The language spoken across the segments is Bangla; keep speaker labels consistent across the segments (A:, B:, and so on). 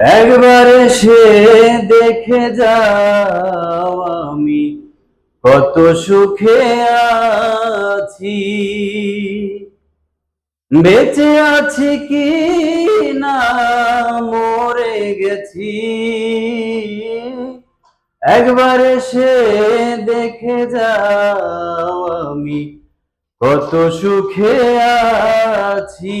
A: একবারে সে দেখে যাও আমি, কত সুখে আছি। বেঁচে আছি কি না, মরে গেছি। একবারে সে দেখে যাও আমি, কত সুখে আছি।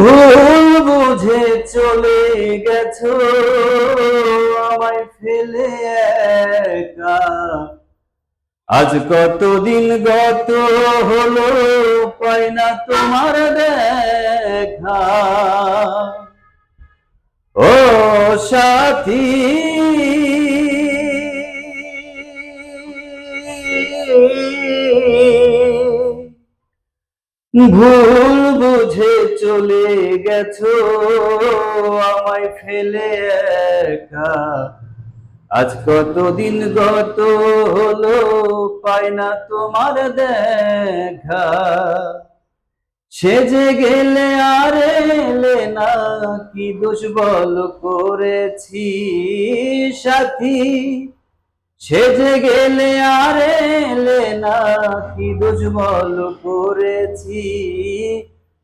A: ভুল বুঝে চলে গেছো, আমায় ফেলে একা। আজ কতদিন গত হলো পাই না তোমার দেখা। ও সাথী, ভুল বুঝে চলে গেছো, আমায় ফেলে একা। আজ কতদিন গত হলো, পাই না তোমার দেখা। সেজে গেলে আর এলে না, কি দোষ বল করেছি সাথী? সেজে গেলে আর এলে না, কি দোষ বল করেছি